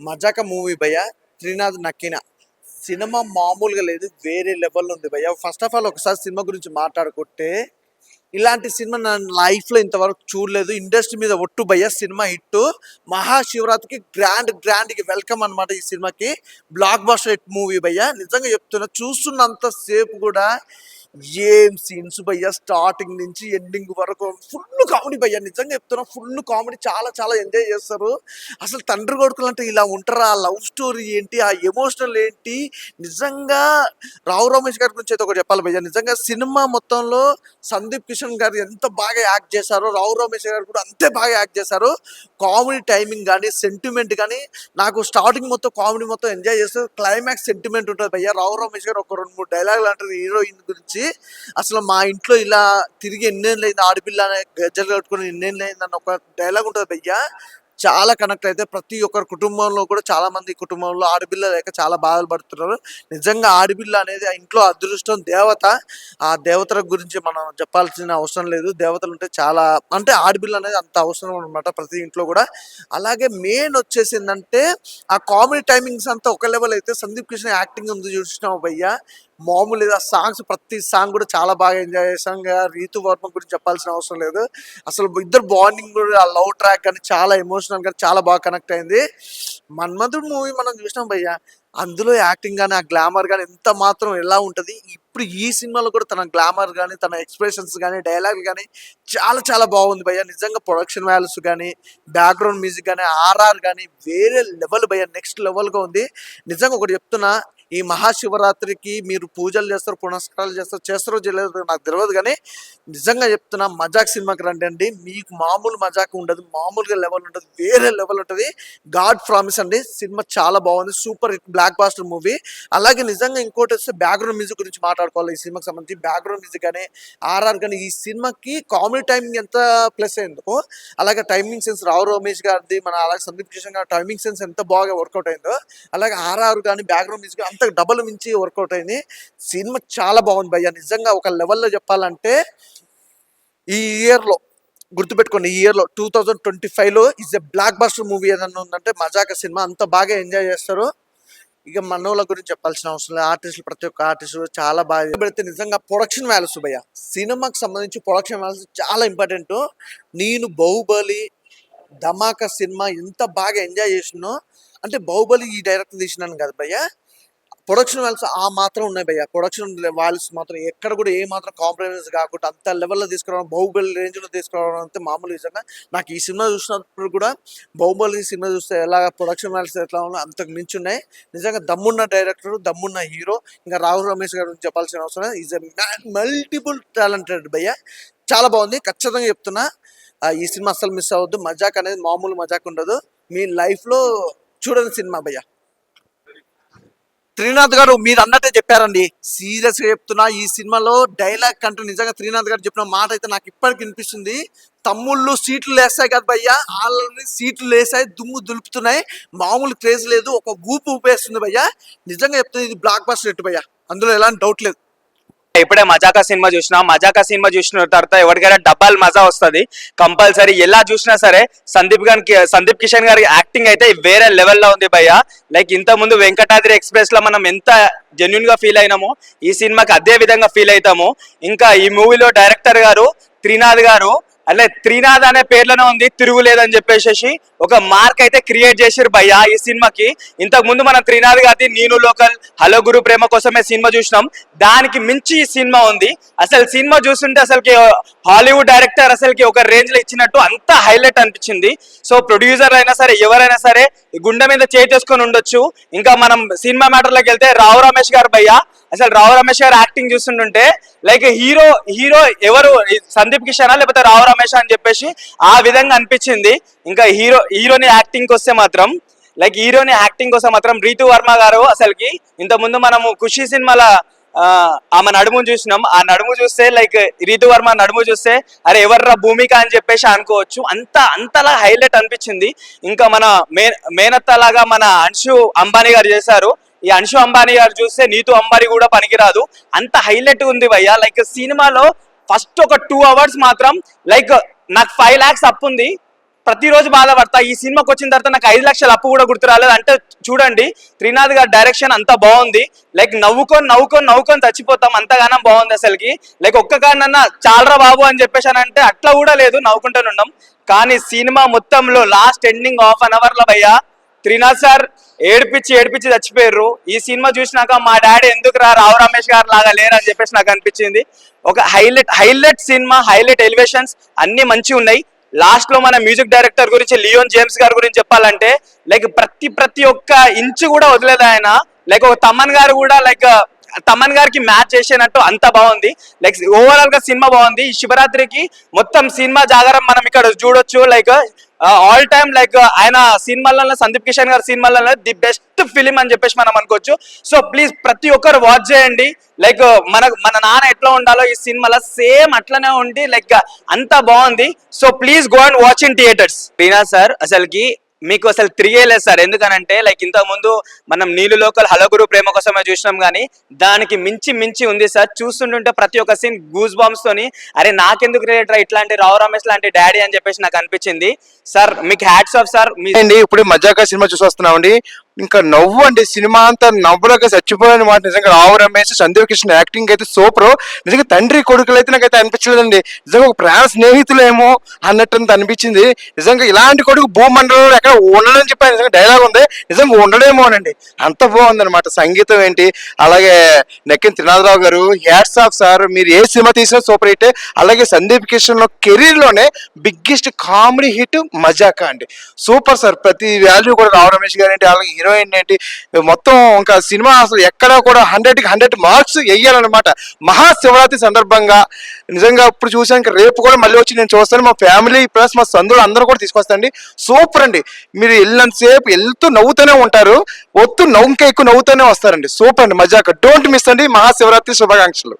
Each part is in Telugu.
మజాక మూవీ భయ్య త్రినాథ్ నక్కిన. సినిమా మామూలుగా లేదు వేరే లెవెల్లో ఉంది భయ్య. ఫస్ట్ ఆఫ్ ఆల్ ఒకసారి సినిమా గురించి మాట్లాడుకుంటే ఇలాంటి సినిమా నా లైఫ్లో ఇంతవరకు చూడలేదు. ఇండస్ట్రీ మీద ఒట్టు భయ్య సినిమా హిట్ మహాశివరాత్రికి గ్రాండ్ గ్రాండ్కి వెల్కమ్ అన్నమాట ఈ సినిమాకి. బ్లాక్ బాస్టర్ హిట్ మూవీ భయ్య. నిజంగా చెప్తున్నా చూస్తున్నంత సేపు కూడా ఏం సీన్స్ భయ్య స్టార్టింగ్ నుంచి ఎండింగ్ వరకు ఫుల్ కామెడీ భయ్య నిజంగా చెప్తున్నా ఫుల్ కామెడీ చాలా చాలా ఎంజాయ్ చేస్తారు. అసలు తండ్రి కొడుకులు అంటే ఇలా ఉంటారా? ఆ లవ్ స్టోరీ ఏంటి? ఆ ఎమోషనల్ ఏంటి? నిజంగా రావు రమేష్ గారి గురించి అయితే ఒకటి చెప్పాలి భయ్య. నిజంగా సినిమా మొత్తంలో సందీప్ కిషన్ గారు ఎంత బాగా యాక్ట్ చేశారో రావు రమేష్ గారు కూడా అంతే బాగా యాక్ట్ చేశారు. కామెడీ టైమింగ్ కానీ సెంటిమెంట్ కానీ నాకు స్టార్టింగ్ మొత్తం కామెడీ మొత్తం ఎంజాయ్ చేస్తారు క్లైమాక్స్ సెంటిమెంట్ ఉంటుంది భయ్య. రావు రమేష్ గారు ఒక రెండు మూడు డైలాగులు అంటారు హీరోయిన్ గురించి. అసలు మా ఇంట్లో ఇలా తిరిగి ఎన్నేళ్ళు అయింది ఆడపిల్ల అనే గజ్జలు కట్టుకుని ఎన్నేళ్ళు అన్న ఒక డైలాగ్ ఉంటుంది భయ్య. చాలా కనెక్ట్ అయితే ప్రతి ఒక్కరి కుటుంబంలో కూడా చాలా మంది కుటుంబంలో ఆడపిల్ల లేక చాలా బాధలు పడుతున్నారు. నిజంగా ఆడపిల్ల అనేది ఆ ఇంట్లో అదృష్టం దేవత. ఆ దేవతల గురించి మనం చెప్పాల్సిన అవసరం లేదు. దేవతలు ఉంటే చాలా అంటే ఆడపిల్ల అనేది అంత అవసరం అనమాట ప్రతి ఇంట్లో కూడా. అలాగే మెయిన్ వచ్చేసి ఏంటంటే ఆ కామెడీ టైమింగ్స్ అంతా ఒక లెవెల్ అయితే సందీప్ కృష్ణ యాక్టింగ్ ఉంది చూసినావు భయ్య? మామూలు లేదు ఆ సాంగ్స్ ప్రతి సాంగ్ కూడా చాలా బాగా ఎంజాయ్ చేసాం రీతు వర్మ గురించి చెప్పాల్సిన అవసరం లేదు. అసలు ఇద్దరు బాండింగ్ కూడా ఆ లవ్ ట్రాక్ కానీ చాలా ఎమోషనల్ కానీ చాలా బాగా కనెక్ట్ అయింది. మన్మధుడు మూవీ మనం చూసినాం భయ్య. అందులో యాక్టింగ్ కానీ ఆ గ్లామర్ కానీ ఎంత మాత్రం ఎలా ఉంటుంది? ఇప్పుడు ఈ సినిమాలో కూడా తన గ్లామర్ కానీ తన ఎక్స్ప్రెషన్స్ కానీ డైలాగ్ కానీ చాలా చాలా బాగుంది భయ్య. నిజంగా ప్రొడక్షన్ వాల్యూస్ కానీ బ్యాక్గ్రౌండ్ మ్యూజిక్ కానీ ఆర్ఆర్ కానీ వేరే లెవెల్ భయ్య. నెక్స్ట్ లెవెల్గా ఉంది. నిజంగా ఒకటి చెప్తున్నా ఈ మహాశివరాత్రికి మీరు పూజలు చేస్తారు పునస్కారాలు చేస్తారు చేస్తారో చేయలేదో నాకు తెలియదు కానీ నిజంగా చెప్తున్నా మజాక్ సినిమాకి రండి అండి. మీకు మామూలు మజాక్ ఉండదు మామూలుగా లెవెల్ ఉంటుంది వేరే లెవెల్ ఉంటుంది. గాడ్ ప్రామిస్ అండి సినిమా చాలా బాగుంది super hit blockbuster movie అలాగే నిజంగా ఇంకోటి వస్తే బ్యాక్గ్రౌండ్ మ్యూజిక్ గురించి మాట్లాడుకోవాలి ఈ సినిమాకి సంబంధించి. బ్యాక్గ్రౌండ్ మ్యూజిక్ కానీ ఆర్ఆర్ కానీ ఈ సినిమాకి కామెడీ టైమింగ్ ఎంత ప్లస్ అయిందో అలాగే టైమింగ్ సెన్స్ రావు రమేష్ గారిది మన అలాగే సందీప్ కిషన్ గారి టైమింగ్ సెన్స్ ఎంత బాగా వర్కౌట్ అయిందో అలాగే ఆర్ఆర్ కానీ బ్యాక్గ్రౌండ్ మ్యూజిక్ అంత డబల్ మించి వర్కౌట్ అయింది. సినిమా చాలా బాగుంది భయ్య. నిజంగా ఒక లెవెల్లో చెప్పాలంటే ఈ ఇయర్లో గుర్తుపెట్టుకోండి ఈ ఇయర్లో టూ థౌజండ్ ట్వంటీ ఫైవ్లో is a blockbuster movie ఏదన్నా ఉందంటే మజాక సినిమా అంత బాగా ఎంజాయ్ చేస్తారు. ఇక మనోళ్ళ గురించి చెప్పాల్సిన అవసరం లేదు. ఆర్టిస్టులు ప్రతి ఒక్క ఆర్టిస్టులు చాలా బాగా పెడితే నిజంగా ప్రొడక్షన్ వాల్యూస్ భయ్య. సినిమాకి సంబంధించి ప్రొడక్షన్ వాల్యూస్ చాలా ఇంపార్టెంట్ నేను బాహుబలి ధమాకా సినిమా ఎంత బాగా ఎంజాయ్ చేసినో అంటే బాహుబలి ఈ డైరెక్టర్ తీసినాను కదా భయ్య. ప్రొడక్షన్ వాల్స్ ఆ మాత్రం ఉన్నాయి భయ్య. ప్రొడక్షన్ వాల్స్ మాత్రం ఎక్కడ కూడా ఏ మాత్రం కాంప్రమైజ్ కాకుండా అంత లెవెల్లో తీసుకురావడం బాహుబలి రేంజ్లో తీసుకురావడం అంతే మామూలు విషయంగా నాకు ఈ సినిమా చూసినప్పుడు కూడా బాహుబలి సినిమా చూస్తే ఎలా ప్రొడక్షన్ వాల్స్ ఎట్లా ఉన్నా అంతకు మించి ఉన్నాయి. నిజంగా దమ్మున్న డైరెక్టర్ దమ్మున్న హీరో ఇంకా రాహుల్ రమేష్ గారు గురించి చెప్పాల్సిన అవసరం ఈజ్ ఎ మల్టిపుల్ టాలెంటెడ్ భయ్య. చాలా బాగుంది. ఖచ్చితంగా చెప్తున్నా ఈ సినిమా అసలు మిస్ అవ్వద్దు. మజాక్ అనేది మామూలు మజాక్ ఉండదు. మీ లైఫ్లో చూడని సినిమా భయ్యా. త్రినాథ్ గారు మీరు అన్నట్టే చెప్పారండి. సీరియస్గా చెప్తున్నా ఈ సినిమాలో డైలాగ్ కంటే నిజంగా త్రినాథ్ గారు చెప్పిన మాట అయితే నాకు ఇప్పటికి వినిపిస్తుంది. తమ్ముళ్ళు సీట్లు లేస్తాయి కదా భయ్య. వాళ్ళని సీట్లు లేసాయి దుమ్ము దులుపుతున్నాయి. మామూలు క్రేజ్ లేదు. ఒక ఊపు ఊపేస్తుంది భయ్య. నిజంగా చెప్తుంది ఇది బ్లాక్ బస్టర్ ఎట్టు భయ్య. అందులో ఎలాంటి డౌట్ లేదు. ఇప్పుడే మజాకా సినిమా చూసినా మజాకా సినిమా చూసిన తర్వాత ఎవరికైనా డబ్బాలు మజా వస్తుంది. కంపల్సరీ ఎలా చూసినా సరే సందీప్ గారికి సందీప్ కిషన్ గారి యాక్టింగ్ అయితే వేరే లెవెల్లో ఉంది భయ్య. లైక్ ఇంత ముందు వెంకటాద్రి ఎక్స్ప్రెస్లో మనం ఎంత జెన్యున్గా ఫీల్ అయినామో ఈ సినిమాకి అదే విధంగా ఫీల్ అవుతాము ఇంకా ఈ మూవీలో డైరెక్టర్ గారు త్రినాథ్ గారు అంటే త్రినాథ్ అనే పేర్లోనే ఉంది తిరుగులేదని చెప్పేసి ఒక మార్క్ అయితే క్రియేట్ చేసారు భయ్య ఈ సినిమాకి. ఇంతకు ముందు మనం త్రినాథ్ గారి నేను లోకల్ హలో గురు ప్రేమ కోసమే సినిమా చూసినాం. దానికి మించి ఈ సినిమా ఉంది. అసలు సినిమా చూస్తుంటే అసలుకి హాలీవుడ్ డైరెక్టర్ అసలుకి ఒక రేంజ్లో ఇచ్చినట్టు అంత హైలైట్ అనిపించింది. సో ప్రొడ్యూసర్ అయినా సరే ఎవరైనా సరే గుండె మీద చేసుకొని ఉండొచ్చు. ఇంకా మనం సినిమా మ్యాటర్లోకి వెళ్తే రావు రమేష్ గారు భయ్య అసలు రావు రమేష్ గారు యాక్టింగ్ చూస్తుంటుంటే లైక్ హీరో హీరో ఎవరు? సందీప్ కిషనా లేకపోతే రావు రమేష్ అని చెప్పేసి ఆ విధంగా అనిపించింది. ఇంకా హీరో హీరోని యాక్టింగ్ వస్తే మాత్రం లైక్ హీరోని యాక్టింగ్ కోసం మాత్రం రీతు వర్మ గారు అసలుకి ఇంతకుముందు మనము ఖుషి సినిమాల ఆమె నడుము చూసినాం. ఆ నడుము చూస్తే లైక్ రీతు వర్మ నడుము చూస్తే అరే ఎవర్రా భూమిక అని చెప్పేసి అనుకోవచ్చు. అంత అంతలా హైలైట్ అనిపించింది. ఇంకా మన మే మేనత్తలాగా మన అంశు అంబానీ గారు చేశారు. ఈ అంశు అంబానీ గారు చూస్తే నీతు అంబానీ కూడా పనికిరాదు. అంత హైలైట్ ఉంది భయ్య. లైక్ సినిమాలో ఫస్ట్ ఒక టూ అవర్స్ మాత్రం లైక్ నాకు ఫైవ్ లాక్స్ అప్పు ఉంది. ప్రతిరోజు బాధపడతా. ఈ సినిమాకి వచ్చిన తర్వాత నాకు ఐదు లక్షల అప్పు కూడా గుర్తు రాలేదు అంటే చూడండి త్రినాథ్ గారి డైరెక్షన్ అంతా బాగుంది. లైక్ నవ్వుకొని నవ్వుకొని నవ్వుకొని చచ్చిపోతాం. అంతగానం బాగుంది అసలుకి. లైక్ ఒక్క కారణన్నా చాలరా బాబు అని చెప్పేసి అంటే అట్లా కూడా లేదు. నవ్వుకుంటూనే ఉన్నాం. కానీ సినిమా మొత్తంలో లాస్ట్ ఎండింగ్ హాఫ్ అన్ అవర్లో భయ్యా త్రినాథ్ సార్ ఏడిపించి ఏడిపించి చచ్చిపోయారు ఈ సినిమా చూసినాక మా డాడీ ఎందుకు రా రావు రమేష్ గారు లాగా లేరని చెప్పేసి నాకు అనిపించింది. ఒక highlight highlight cinema highlight elevations అన్ని మంచి ఉన్నాయి. లాస్ట్లో మన మ్యూజిక్ డైరెక్టర్ గురించి లియోన్ జేమ్స్ గారి గురించి చెప్పాలంటే లైక్ ప్రతి ప్రతి ఒక్క ఇంచు కూడా వదిలేదు ఆయన? లైక్ ఒక తమన్ గారు కూడా లైక్ తమన్ గారికి మ్యాచ్ చేసినట్టు అంత బాగుంది. లైక్ ఓవరాల్గా సినిమా బాగుంది. ఈ శివరాత్రికి మొత్తం సినిమా జాగారం మనం ఇక్కడ చూడొచ్చు. లైక్ ఆల్ టైమ్ లైక్ ఆయన సినిమాలలో సందీప్ కిషన్ గారి సినిమాలలో ది బెస్ట్ ఫిలిం అని చెప్పేసి మనం అనుకోవచ్చు. సో ప్లీజ్ ప్రతి ఒక్కరు వాచ్ చేయండి. లైక్ మన మన నాన్న ఎట్లా ఉండాలో ఈ సినిమాలో సేమ్ అట్లనే ఉండి లైక్ అంత బాగుంది. So please go and watch in theatres Reena sir అసలుకి మీకు అసలు తిరిగేలేదు లేదు సార్. ఎందుకనంటే లైక్ ఇంతకు ముందు మనం నీళ్ళు లోకల్ హలగురు ప్రేమ కోసమే చూసినాం కానీ దానికి మించి మించి ఉంది సార్. చూస్తుంటుంటే ప్రతి ఒక్క సీన్ గూస్ బాంబ్స్ తోని అరే నాకెందుకు రిలేటర్ ఇట్లాంటి రావు రమేష్ లాంటి డాడీ అని చెప్పేసి నాకు అనిపించింది. సార్ మీకు హ్యాట్స్ ఆఫ్ సార్. మీ ఇప్పుడు మజాకా సినిమా చూసి వస్తున్నామండి. ఇంకా నవ్వు అంటే సినిమా అంతా నవ్వులోకి చచ్చిపోయిన మాట. నిజంగా రావు రమేష్ సందీప్ కృష్ణ యాక్టింగ్ అయితే సూపర్. నిజంగా తండ్రి కొడుకులు అయితే నాకైతే అనిపించలేదండి. నిజంగా ఒక ప్రాణ స్నేహితులేమో అన్నట్టు అనిపించింది. నిజంగా ఇలాంటి కొడుకు భూమండలంలో ఎక్కడ ఉండడని చెప్పి ఆయన నిజంగా డైలాగ్ ఉంది. నిజంగా ఉండడేమో అనండి అంత బాగుంది అనమాట సంగీతం ఏంటి. అలాగే నెక్కిన త్రినాథరావు గారు హ్యాట్స్ ఆఫ్ సార్ మీరు ఏ సినిమా తీసినా సూపర్ హిట్. అలాగే సందీప్ కిషన్ కెరీర్లోనే కెరీర్లోనే బిగ్గెస్ట్ కామెడీ హిట్ మజాకా అండి. సూపర్ సార్ ప్రతి వాల్యూ కూడా రావు రమేష్ గారు ఏంటి అలాగే హీరోయిన్ ఏంటి? మొత్తం ఇంకా సినిమా అసలు ఎక్కడ కూడా హండ్రెడ్కి హండ్రెడ్ మార్క్స్ వేయాలన్నమాట మహాశివరాత్రి సందర్భంగా. నిజంగా ఇప్పుడు చూసాక రేపు కూడా మళ్ళీ వచ్చి నేను చూస్తాను. మా ఫ్యామిలీ ప్లస్ మా సందులు అందరూ కూడా తీసుకొస్తాండి. సూపర్ అండి. మీరు వెళ్ళినంతసేపు వెళ్తూ నవ్వుతూనే ఉంటారు. వత్తు నవ్వు ఇంకా ఎక్కువ నవ్వుతూనే వస్తారండి. సూపర్ అండి. మజాక. డోంట్ మిస్ అండి. మహాశివరాత్రి శుభాకాంక్షలు.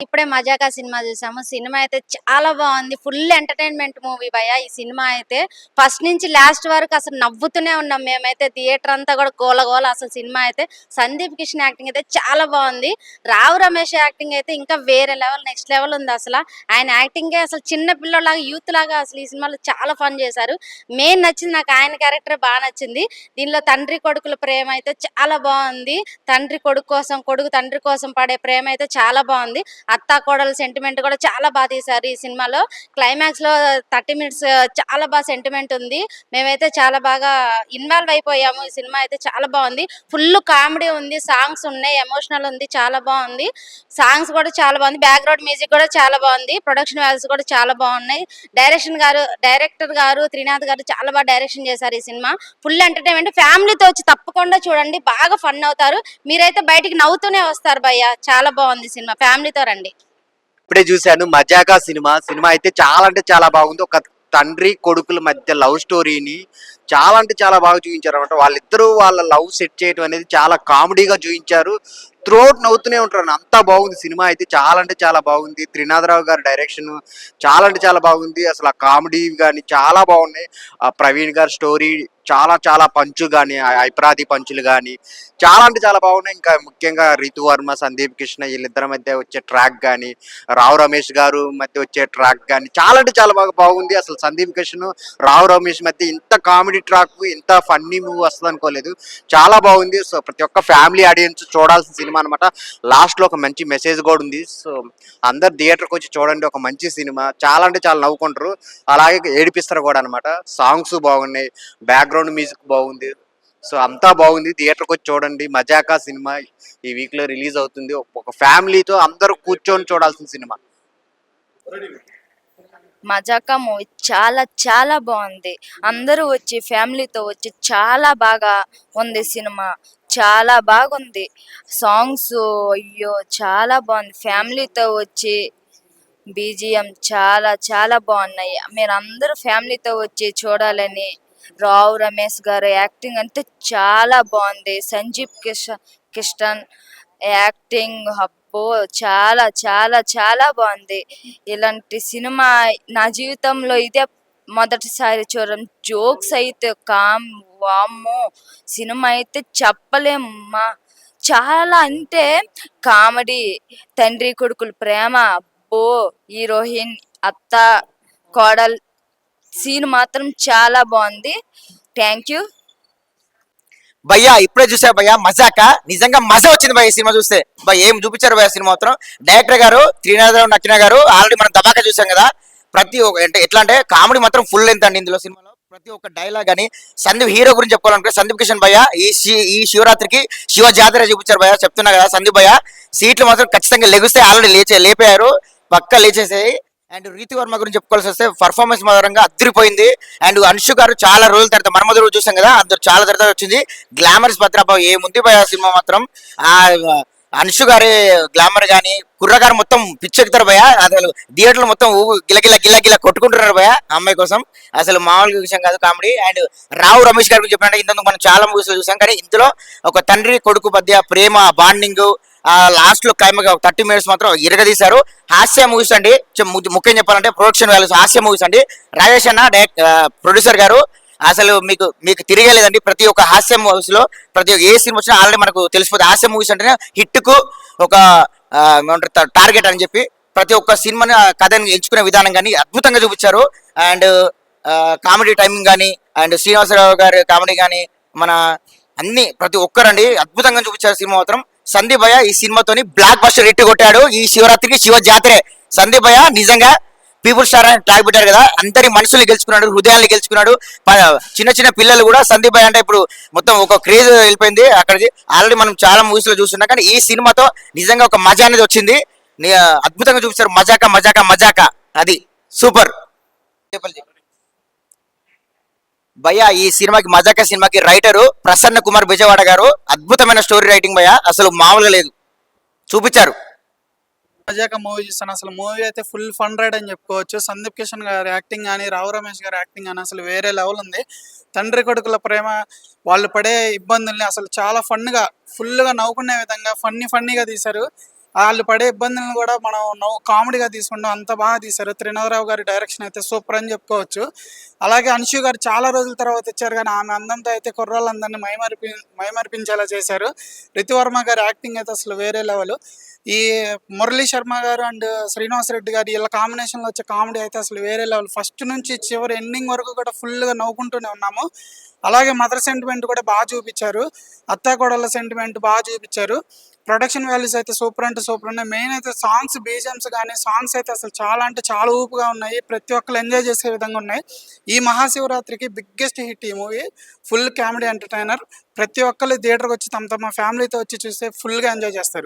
ఇప్పుడే మజాకా సినిమా చూసాము. సినిమా అయితే చాలా బాగుంది. ఫుల్ ఎంటర్టైన్మెంట్ మూవీ భయ ఈ సినిమా అయితే. ఫస్ట్ నుంచి లాస్ట్ వరకు అసలు నవ్వుతూనే ఉన్నాం మేమైతే. థియేటర్ అంతా కూడా గోల గోల అసలు సినిమా అయితే. సందీప్ కిషన్ యాక్టింగ్ అయితే చాలా బాగుంది. రావు రమేష్ యాక్టింగ్ అయితే ఇంకా వేరే లెవెల్ నెక్స్ట్ లెవెల్ ఉంది అసలు. ఆయన యాక్టింగ్ అసలు చిన్న పిల్లలాగా యూత్ లాగా అసలు ఈ సినిమాలో చాలా ఫన్ చేశారు. మెయిన్ నచ్చింది నాకు ఆయన క్యారెక్టర్ బాగా నచ్చింది. దీనిలో తండ్రి కొడుకుల ప్రేమ అయితే చాలా బాగుంది. తండ్రి కొడుకు కోసం కొడుకు తండ్రి కోసం పడే ప్రేమ అయితే చాలా బాగుంది. అత్త కోడల సెంటిమెంట్ కూడా చాలా బాగా తీశారు ఈ సినిమాలో. క్లైమాక్స్లో థర్టీ మినిట్స్ చాలా బాగా సెంటిమెంట్ ఉంది. మేమైతే చాలా బాగా ఇన్వాల్వ్ అయిపోయాము. ఈ సినిమా అయితే చాలా బాగుంది. ఫుల్ కామెడీ ఉంది సాంగ్స్ ఉన్నాయి ఎమోషనల్ ఉంది చాలా బాగుంది. సాంగ్స్ కూడా చాలా బాగుంది. బ్యాక్గ్రౌండ్ మ్యూజిక్ కూడా చాలా బాగుంది. ప్రొడక్షన్ వాల్యూస్ కూడా చాలా బాగున్నాయి. డైరెక్షన్ గారు డైరెక్టర్ గారు త్రినాథ్ గారు చాలా బాగా డైరెక్షన్ చేశారు ఈ సినిమా. ఫుల్ ఎంటర్టైన్మెంట్ ఫ్యామిలీతో వచ్చి తప్పకుండా చూడండి. బాగా ఫన్ అవుతారు. మీరైతే బయటికి నవ్వుతూనే వస్తారు భయ్య. చాలా బాగుంది సినిమా. ఫ్యామిలీతో రండి. ఇప్పుడే చూశాను. మజాకా సినిమా. సినిమా అయితే చాలా అంటే చాలా బాగుంది. ఒక తండ్రి కొడుకుల మధ్య లవ్ స్టోరీని చాలా అంటే చాలా బాగా చూపించారు అనమాట వాళ్ళిద్దరూ వాళ్ళ లవ్ సెట్ చేయడం అనేది చాలా కామెడీగా చూపించారు. త్రోట్ నవ్వుతూనే ఉంటారు అంతా బాగుంది. సినిమా అయితే చాలా అంటే చాలా బాగుంది. త్రినాథరావు గారి డైరెక్షన్ చాలా అంటే చాలా బాగుంది. అసలు ఆ కామెడీ కానీ చాలా బాగున్నాయి. ఆ ప్రవీణ్ గారి స్టోరీ చాలా చాలా పంచు కానీ ఐప్రాది పంచులు కానీ చాలా అంటే చాలా బాగున్నాయి. ఇంకా ముఖ్యంగా రితు వర్మ సందీప్ కృష్ణ వీళ్ళిద్దరి మధ్య వచ్చే ట్రాక్ కానీ రావు రమేష్ గారు మధ్య వచ్చే ట్రాక్ కానీ చాలా అంటే చాలా బాగా బాగుంది. అసలు సందీప్ కృష్ణ రావు రమేష్ మధ్య ఇంత కామెడీ ట్రాక్ ఇంత ఫన్నీ మూవ్ వస్తుంది అనుకోలేదు. చాలా బాగుంది. సో ప్రతి ఒక్క ఫ్యామిలీ ఆడియన్స్ చూడాల్సిన సినిమా అనమాట లాస్ట్లో ఒక మంచి మెసేజ్ కూడా ఉంది. సో అందరు థియేటర్కి వచ్చి చూడండి. ఒక మంచి సినిమా. చాలా అంటే చాలా నవ్వుకుంటారు. అలాగే ఏడిపిస్తారు కూడా అనమాట సాంగ్స్ బాగున్నాయి. బ్యాక్గ్రౌండ్ మ్యూజిక్ బాగుంది. సో అంతా బాగుంది. థియేటర్కి వచ్చి చూడండి. మజాకా సినిమా ఈ వీక్లో రిలీజ్ అవుతుంది. ఒక ఫ్యామిలీతో అందరూ కూర్చొని చూడాల్సిన సినిమా. మజాకా మూవీ చాలా చాలా బాగుంది. అందరూ వచ్చి ఫ్యామిలీతో వచ్చి చాలా బాగా ఉంది సినిమా. చాలా బాగుంది. సాంగ్స్ అయ్యో చాలా బాగుంది. ఫ్యామిలీతో వచ్చి బీజిఎం చాలా చాలా బాగున్నాయి. మీరు అందరూ ఫ్యామిలీతో వచ్చి చూడాలని రావు రమేష్ గారు యాక్టింగ్ అంతే చాలా బాగుంది. సంజీవ్ కిషన్ కిషన్ యాక్టింగ్ అబ్బో చాలా చాలా చాలా బాగుంది. ఇలాంటి సినిమా నా జీవితంలో ఇదే మొదటిసారి చూడడం. జోక్స్ అయితే కామ్ వామ్మో సినిమా అయితే చెప్పలేమ్మా. చాలా అంటే కామెడీ తండ్రి కొడుకుల ప్రేమ అబ్బో హీరోయిన్ అత్త కోడల్ సీన్ మాత్రం చాలా బాగుంది. థ్యాంక్ యూ భయ్యా ఇప్పుడే చూసా భయ్యా? మజాక? నిజంగా మజా వచ్చింది భయ్య సినిమా చూస్తే. భయ్య ఏం చూపించారు భయ్య సినిమా మాత్రం? డైరెక్టర్ గారు త్రినాథరావు నక్కిన గారు ఆల్రెడీ మనం దబాకా చూసాం కదా. ప్రతి ఒక్క అంటే ఎట్లా అంటే కామెడీ మాత్రం ఫుల్ లెంత్ అండి ఇందులో సినిమాలో. ప్రతి ఒక్క డైలాగ్ అని సందీప్ హీరో గురించి చెప్పుకోవాలంటే సందీప్ కిషన్ భయ్య ఈ ఈ శివరాత్రికి శివ జాతర చూపించారు భయ్య చెప్తున్నా కదా సందీప్ భయ్య. సీట్లు మాత్రం ఖచ్చితంగా లెగుస్తే ఆల్రెడీ లేచే లేపారు. పక్క లేచేసాయి. అండ్ రీతి వర్మ గురించి చెప్పుకోవాల్సి వస్తే పర్ఫార్మెన్స్ మాత్రంగా అద్దరిపోయింది. అండ్ అనుషు గారు చాలా రోజుల తర్వాత మర్మద రోజు చూసాం కదా అందరు చాలా తర్వాత వచ్చింది. గ్లామర్స్ భద్రాబాబు ఏముంది ఆ సినిమా మాత్రం ఆ అన్షు గారి గ్లామర్ కానీ కుర్రగారు మొత్తం పిచ్చెక్కుతారు భయ అసలు థియేటర్లు మొత్తం ఊగు గిలగిల కొట్టుకుంటున్నారు భయ అమ్మాయి కోసం. అసలు మామూలుగా విషయం కాదు కామెడీ. అండ్ రావు రమేష్ గారి గురించి చెప్పినట్టు ఇంతకు మనం చాలా మూవీస్ చూసాం. కానీ ఇందులో ఒక తండ్రి కొడుకు మధ్య ప్రేమ బాండింగ్ ఆ లాస్ట్లో థర్టీ మినిట్స్ మాత్రం ఇరగదీశారు. హాస్య మూవీస్ అండి. ముఖ్యం చెప్పాలంటే ప్రొడక్షన్ వాల్యూస్ హాస్య మూవీస్ అండి. రాజేష్ అన్న డైరెక్ట్ ప్రొడ్యూసర్ గారు. అసలు మీకు మీకు తిరగలేదండి. ప్రతి ఒక్క హాస్య మూవీస్లో ప్రతి ఒక్క ఏ సినిమా వచ్చినా ఆల్రెడీ మనకు తెలిసిపోతుంది హాస్య మూవీస్ అంటేనే హిట్కు ఒక ఏమంటారు టార్గెట్ అని చెప్పి ప్రతి ఒక్క సినిమాని కథని ఎంచుకునే విధానం కానీ అద్భుతంగా చూపించారు. అండ్ కామెడీ టైమింగ్ కానీ అండ్ శ్రీనివాసరావు గారి కామెడీ కానీ మన అన్ని ప్రతి ఒక్కరండి అద్భుతంగా చూపించారు సినిమా మాత్రం. సందీప్ ఈ సినిమాతోని బ్లాక్ బస్టర్ హిట్ కొట్టాడు. ఈ శివరాత్రికి శివ జాతరే. సందీప్ నిజంగా పీపుల్ స్టార్ అని ట్యాగ్ పెట్టారు కదా. అందరి మనసులు గెలుచుకున్నాడు హృదయాన్ని గెలుచుకున్నాడు. చిన్న చిన్న పిల్లలు కూడా సందీప్ అంటే ఇప్పుడు మొత్తం ఒక క్రేజ్ వెళ్ళిపోయింది అక్కడికి ఆల్రెడీ మనం చాలా మూవీస్లో చూస్తున్నాం. కానీ ఈ సినిమాతో నిజంగా ఒక మజా అనేది వచ్చింది. అద్భుతంగా చూపించారు మజాకా మజాకా మజాకా. అది సూపర్. భయ్యా ఈ సినిమాకి మజాకా సినిమాకి రైటరు ప్రసన్న కుమార్ బిజవాడ గారు. అద్భుతమైన స్టోరీ రైటింగ్ భయ్యా. అసలు మామూలుగా లేదు. చూపించారు. మజాక మూవీ చూస్తాను. అసలు మూవీ అయితే ఫుల్ ఫన్ రైడ్ అని చెప్పుకోవచ్చు. సందీప్ కిషన్ గారి యాక్టింగ్ కానీ రావు రమేష్ గారి యాక్టింగ్ కానీ అసలు వేరే లెవెల్ ఉంది. తండ్రి కొడుకుల ప్రేమ వాళ్ళు పడే ఇబ్బందుల్ని అసలు చాలా ఫన్గా ఫుల్గా నవ్వుకునే విధంగా ఫన్నీ ఫన్నీగా తీశారు. వాళ్ళు పడే ఇబ్బందులను కూడా మనం నవ్వు కామెడీగా తీసుకుంటాం. అంత బాగా తీశారు. త్రినాథరావు గారి డైరెక్షన్ అయితే సూపర్ అని చెప్పుకోవచ్చు. అలాగే అన్షు గారు చాలా రోజుల తర్వాత వచ్చారు కానీ ఆమె అందంతో అయితే కుర్రాళ్ళందరినీ మైమర్పి మైమర్పించేలా చేశారు. రితువర్మ గారి యాక్టింగ్ అయితే అసలు వేరే లెవెల్. ఈ మురళీ శర్మ గారు అండ్ శ్రీనివాస్ రెడ్డి గారు వీళ్ళ కాంబినేషన్లో వచ్చే కామెడీ అయితే అసలు వేరే లెవెల్. ఫస్ట్ నుంచి చివరి ఎండింగ్ వరకు కూడా ఫుల్గా నవ్వుకుంటూనే ఉన్నాము. అలాగే మదర్ సెంటిమెంట్ కూడా బాగా చూపించారు. అత్తాకోడళ్ళ సెంటిమెంట్ బాగా చూపించారు. ప్రొడక్షన్ వాల్యూస్ అయితే సూపర్ అంటే సూపర్ ఉన్నాయి. మెయిన్ అయితే సాంగ్స్ బీజిఎమ్స్ కానీ సాంగ్స్ అయితే అసలు చాలా అంటే చాలా ఊపుగా ఉన్నాయి. ప్రతి ఒక్కరు ఎంజాయ్ చేసే విధంగా ఉన్నాయి. ఈ మహాశివరాత్రికి బిగ్గెస్ట్ హిట్ ఈ మూవీ ఫుల్ కామెడీ ఎంటర్టైనర్ ప్రతి ఒక్కరు థియేటర్కి వచ్చి తమ తమ ఫ్యామిలీతో వచ్చి చూస్తే ఫుల్గా ఎంజాయ్ చేస్తారు.